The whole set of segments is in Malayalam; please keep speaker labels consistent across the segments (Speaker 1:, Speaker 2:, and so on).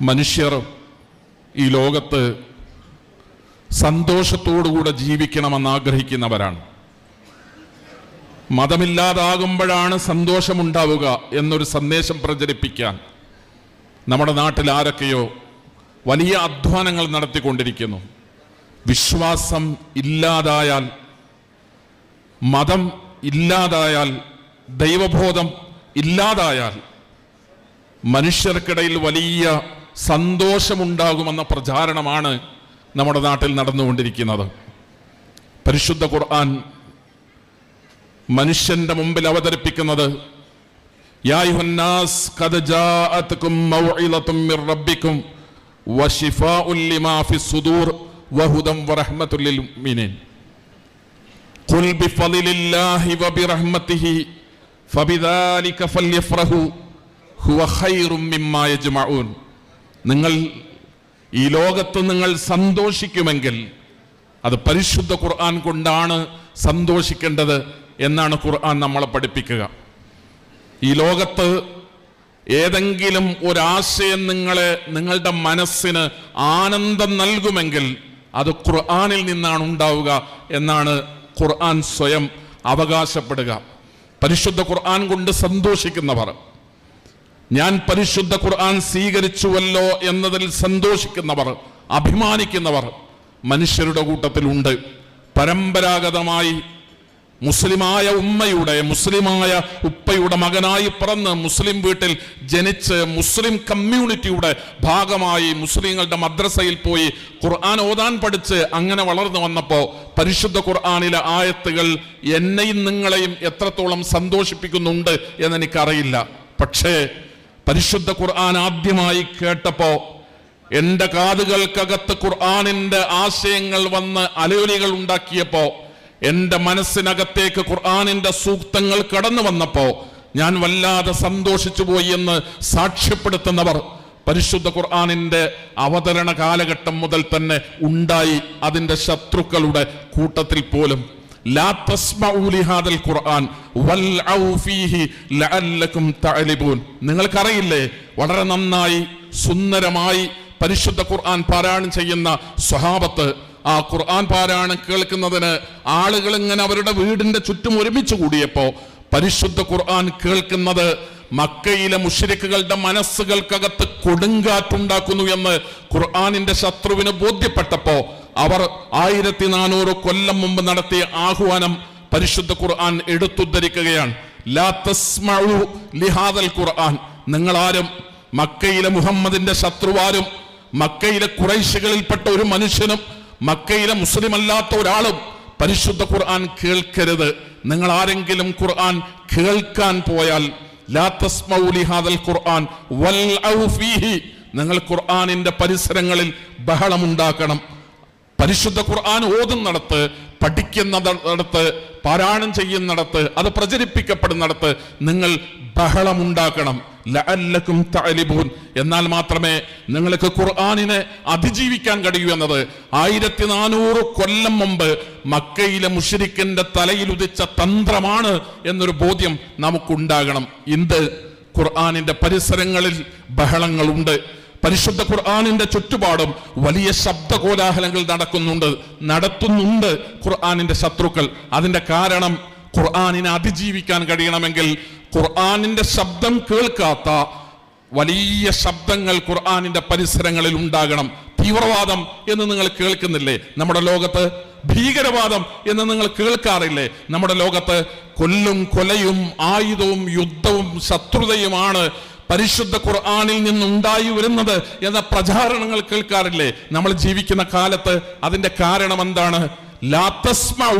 Speaker 1: മനുഷ്യർ ഈ ലോകത്ത് സന്തോഷത്തോടുകൂടെ ജീവിക്കണമെന്ന് ആഗ്രഹിക്കുന്നവരാണ് മതമില്ലാതാകുമ്പോഴാണ് സന്തോഷമുണ്ടാവുക എന്നൊരു സന്ദേശം പ്രചരിപ്പിക്കാൻ നമ്മുടെ നാട്ടിൽ ആരൊക്കെയോ വലിയ അധ്വാനങ്ങൾ നടത്തിക്കൊണ്ടിരിക്കുന്നു. വിശ്വാസം ഇല്ലാതായാൽ മതം ഇല്ലാതായാൽ ദൈവബോധം ഇല്ലാതായാൽ മനുഷ്യർക്കിടയിൽ വലിയ സന്തോഷമുണ്ടാകുമെന്ന പ്രചാരണമാണ് നമ്മുടെ നാട്ടിൽ നടന്നുകൊണ്ടിരിക്കുന്നത്. പരിശുദ്ധ ഖുർആൻ മനുഷ്യന്റെ മുമ്പിൽ അവതരിപ്പിക്കുന്നത് ഫബിദാലിക ഫല്യഫ്റഹു ഹുവ ഖൈറും യജ്മഊൻ. നിങ്ങൾ ഈ ലോകത്ത് നിങ്ങൾ സന്തോഷിക്കുമെങ്കിൽ അത് പരിശുദ്ധ ഖുർആൻ കൊണ്ടാണ് സന്തോഷിക്കേണ്ടത് എന്നാണ് ഖുർആൻ നമ്മളെ പഠിപ്പിക്കുക. ഈ ലോകത്ത് ഏതെങ്കിലും ഒരാശയം നിങ്ങളെ നിങ്ങളുടെ മനസ്സിന് ആനന്ദം നൽകുമെങ്കിൽ അത് ഖുർആാനിൽ നിന്നാണ് ഉണ്ടാവുക എന്നാണ് ഖുർആൻ സ്വയം അവകാശപ്പെടുക. പരിശുദ്ധ ഖുർആൻ കൊണ്ട് സന്തോഷിക്കുന്നവർ ഞാൻ പരിശുദ്ധ ഖുർആൻ സ്വീകരിച്ചുവല്ലോ എന്നതിൽ സന്തോഷിക്കുന്നവർ അഭിമാനിക്കുന്നവർ മനുഷ്യരുടെ കൂട്ടത്തിലുണ്ട്. പരമ്പരാഗതമായി മുസ്ലിമായ ഉമ്മയുടെ മുസ്ലിമായ ഉപ്പയുടെ മകനായി പിറന്ന് മുസ്ലിം വീട്ടിൽ ജനിച്ച് മുസ്ലിം കമ്മ്യൂണിറ്റിയുടെ ഭാഗമായി മുസ്ലിങ്ങളുടെ മദ്രസയിൽ പോയി ഖുർആൻ ഓതാൻ പഠിച്ച് അങ്ങനെ വളർന്നു വന്നപ്പോൾ പരിശുദ്ധ ഖുർആാനിലെ ആയത്തുകൾ എന്നെയും നിങ്ങളെയും എത്രത്തോളം സന്തോഷിപ്പിക്കുന്നുണ്ട് എന്നെനിക്കറിയില്ല. പക്ഷേ പരിശുദ്ധ ഖുർആൻ ആദ്യമായി കേട്ടപ്പോ എന്റെ കാതുകൾക്കകത്ത് ഖുർആാനിന്റെ ആശയങ്ങൾ വന്ന് അലയൊലികൾ ഉണ്ടാക്കിയപ്പോ എന്റെ മനസ്സിനകത്തേക്ക് ഖുർആാനിന്റെ സൂക്തങ്ങൾ കടന്നു വന്നപ്പോ ഞാൻ വല്ലാതെ സന്തോഷിച്ചു പോയി എന്ന് സാക്ഷ്യപ്പെടുത്തുന്നവർ പരിശുദ്ധ ഖുർആാനിന്റെ അവതരണ കാലഘട്ടം മുതൽ തന്നെ ഉണ്ടായി. അതിന്റെ ശത്രുക്കളുടെ കൂട്ടത്തിൽ പോലും നിങ്ങൾക്കറിയില്ലേ? വളരെ നന്നായി സുന്ദരമായി പരിശുദ്ധ ഖുർആൻ പാരായണം ചെയ്യുന്ന സ്വഹാബത്ത് ആ ഖുർആൻ പാരായണം കേൾക്കുന്നതിന് ആളുകൾ ഇങ്ങനെ അവരുടെ വീടിന്റെ ചുറ്റും ഒരുമിച്ച് കൂടിയപ്പോ പരിശുദ്ധ ഖുർആൻ കേൾക്കുന്നത് മക്കയിലെ മുഷരിക്കുകളുടെ മനസ്സുകൾക്കകത്ത് കൊടുങ്കാറ്റുണ്ടാക്കുന്നു എന്ന് ഖുർആാനിന്റെ ശത്രുവിന് ബോധ്യപ്പെട്ടപ്പോ അവർ ആയിരത്തി നാനൂറ് കൊല്ലം മുമ്പ് നടത്തിയ ആഹ്വാനം പരിശുദ്ധ ഖുർആൻ എടുത്തുദ്ധരിക്കുകയാണ്. ലിഹാദൽ ഖുർആൻ. നിങ്ങൾ ആരും മക്കയിലെ മുഹമ്മദിന്റെ ശത്രുവാരും മക്കയിലെ കുറൈശികളിൽപ്പെട്ട ഒരു മനുഷ്യനും മക്കയിലെ മുസ്ലിം അല്ലാത്ത ഒരാളും പരിശുദ്ധ ഖുർആൻ കേൾക്കരുത്. നിങ്ങൾ ആരെങ്കിലും ഖുർആൻ കേൾക്കാൻ പോയാൽ ഖുർആൻ വൽ ഫീഹി. നിങ്ങൾ ഖുർആനിന്റെ പരിസരങ്ങളിൽ ബഹളമുണ്ടാക്കണം. പരിശുദ്ധ ഖുർആൻ ഓതുന്നിടത്ത് പഠിക്കുന്നിടത്ത് പാരായണം ചെയ്യുന്നിടത്ത് അത് പ്രചരിപ്പിക്കപ്പെടുന്നിടത്ത് നിങ്ങൾ ബഹളമുണ്ടാക്കണം. ലഅല്ലക്കും തഅലിബൂൻ. എന്നാൽ മാത്രമേ നിങ്ങൾക്ക് ഖുർആനിനെ അതിജീവിക്കാൻ കഴിയൂ എന്നത്. ആയിരത്തി നാനൂറ് കൊല്ലം മുമ്പ് മക്കയിലെ മുഷരിക്കിന്റെ തലയിൽ ഉദിച്ച തന്ത്രമാണ് എന്നൊരു ബോധ്യം നമുക്കുണ്ടാകണം. ഇന്ന് ഖുർആാനിന്റെ പരിസരങ്ങളിൽ ബഹളങ്ങളുണ്ട്. പരിശുദ്ധ ഖുർആാനിന്റെ ചുറ്റുപാടും വലിയ ശബ്ദ കോലാഹലങ്ങൾ നടക്കുന്നുണ്ട് നടത്തുന്നുണ്ട് ഖുർആാനിന്റെ ശത്രുക്കൾ. അതിന്റെ കാരണം ഖുർആാനിനെ അതിജീവിക്കാൻ കഴിയണമെങ്കിൽ ഖുർആാനിന്റെ ശബ്ദം കേൾക്കാത്ത വലിയ ശബ്ദങ്ങൾ ഖുർആാനിന്റെ പരിസരങ്ങളിൽ ഉണ്ടാകണം. തീവ്രവാദം എന്ന് നിങ്ങൾ കേൾക്കുന്നില്ലേ? നമ്മുടെ ലോകത്ത് ഭീകരവാദം എന്ന് നിങ്ങൾ കേൾക്കാറില്ലേ? നമ്മുടെ ലോകത്ത് കൊല്ലും കൊലയും ആയുധവും യുദ്ധവും ശത്രുതയുമാണ് പരിശുദ്ധ ഖുർആാനിൽ നിന്നുണ്ടായി വരുന്നത് എന്ന പ്രചാരണങ്ങൾ കേൾക്കാറില്ലേ? നമ്മൾ ജീവിക്കുന്ന കാലത്ത് അതിന്റെ കാരണം എന്താണ്? ലാത്തസ്മൗ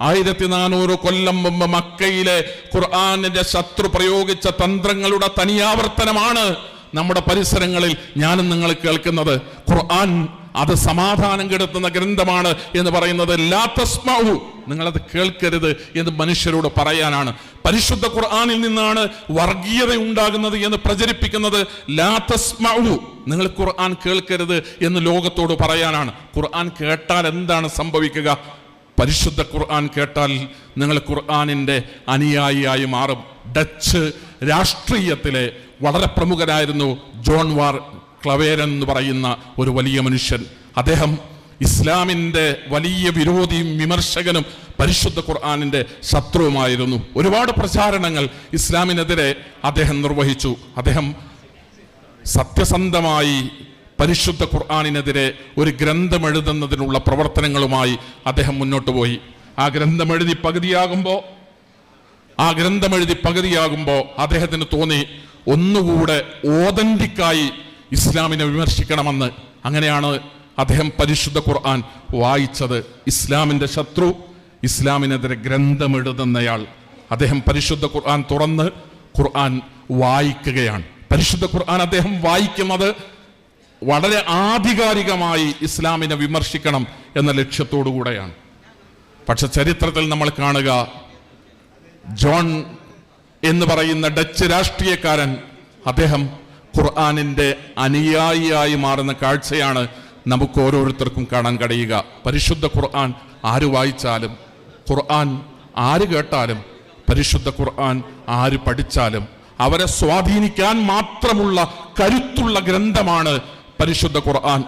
Speaker 1: ആയിരത്തി നാനൂറ് കൊല്ലം മുമ്പ് മക്കയിലെ ഖുർആാനിന്റെ ശത്രു പ്രയോഗിച്ച തന്ത്രങ്ങളുടെ തനിയാവർത്തനമാണ് നമ്മുടെ പരിസരങ്ങളിൽ ഞാനും നിങ്ങൾ കേൾക്കുന്നത്. ഖുർആൻ അത് സമാധാനം കെടുത്തുന്ന ഗ്രന്ഥമാണ് എന്ന് പറയുന്നത് ലാത്തസ്മാവു നിങ്ങളത് കേൾക്കരുത് എന്ന് മനുഷ്യരോട് പറയാനാണ്. പരിശുദ്ധ ഖുർആാനിൽ നിന്നാണ് വർഗീയത ഉണ്ടാകുന്നത് എന്ന് പ്രചരിപ്പിക്കുന്നത് ലാത്തസ്മാവു നിങ്ങൾ ഖുർആൻ കേൾക്കരുത് എന്ന് ലോകത്തോട് പറയാനാണ്. ഖുർആൻ കേട്ടാൽ എന്താണ് സംഭവിക്കുക? പരിശുദ്ധ ഖുർആൻ കേട്ടാൽ നിങ്ങൾ ഖുർആാനിന്റെ അനുയായിയായി മാറും. ഡച്ച് രാഷ്ട്രീയത്തിലെ വളരെ പ്രമുഖരായിരുന്നു ജോൺ വാർ ക്ലവേരൻ എന്ന് പറയുന്ന ഒരു വലിയ മനുഷ്യൻ. അദ്ദേഹം ഇസ്ലാമിന്റെ വലിയ വിരോധിയും വിമർശകനും പരിശുദ്ധ ഖുർആാനിന്റെ ശത്രുവുമായിരുന്നു. ഒരുപാട് പ്രചാരണങ്ങൾ ഇസ്ലാമിനെതിരെ അദ്ദേഹം നിർവഹിച്ചു. അദ്ദേഹം സത്യസന്ധമായി പരിശുദ്ധ ഖുർആാനിനെതിരെ ഒരു ഗ്രന്ഥം എഴുതുന്നതിനുള്ള പ്രവർത്തനങ്ങളുമായി അദ്ദേഹം മുന്നോട്ട് പോയി. ആ ഗ്രന്ഥം എഴുതി പകുതിയാകുമ്പോൾ ആ ഗ്രന്ഥം എഴുതി പകുതിയാകുമ്പോൾ അദ്ദേഹത്തിന് തോന്നി ഒന്നുകൂടെ ഓതന്റിക്കായി ഇസ്ലാമിനെ വിമർശിക്കണമെന്ന് അങ്ങനെയാണ് അദ്ദേഹം പരിശുദ്ധ ഖുർആൻ വായിച്ചത്. ഇസ്ലാമിന്റെ ശത്രു ഇസ്ലാമിനെതിരെ ഗ്രന്ഥമെഴുതുന്നയാൾ. അദ്ദേഹം പരിശുദ്ധ ഖുർആൻ തുറന്ന് ഖുർആൻ വായിക്കുകയാണ്. പരിശുദ്ധ ഖുർആൻ അദ്ദേഹം വായിക്കുന്നത് വളരെ ആധികാരികമായി ഇസ്ലാമിനെ വിമർശിക്കണം എന്ന ലക്ഷ്യത്തോടു കൂടെയാണ്. പക്ഷെ ചരിത്രത്തിൽ നമ്മൾ കാണുക ജോൺ എന്ന് പറയുന്ന ഡച്ച് രാഷ്ട്രീയക്കാരൻ അദ്ദേഹം ഖുർആാനിന്റെ അനുയായിയായി മാറുന്ന കാഴ്ചയാണ് നമുക്ക് ഓരോരുത്തർക്കും കാണാൻ കഴിയുക. പരിശുദ്ധ ഖുർആൻ ആര് വായിച്ചാലും ഖുർആൻ ആര് കേട്ടാലും പരിശുദ്ധ ഖുർആൻ ആര് പഠിച്ചാലും അവരെ സ്വാധീനിക്കാൻ മാത്രമുള്ള കരുത്തുള്ള ഗ്രന്ഥമാണ് പരിശുദ്ധ ഖുർആൻ.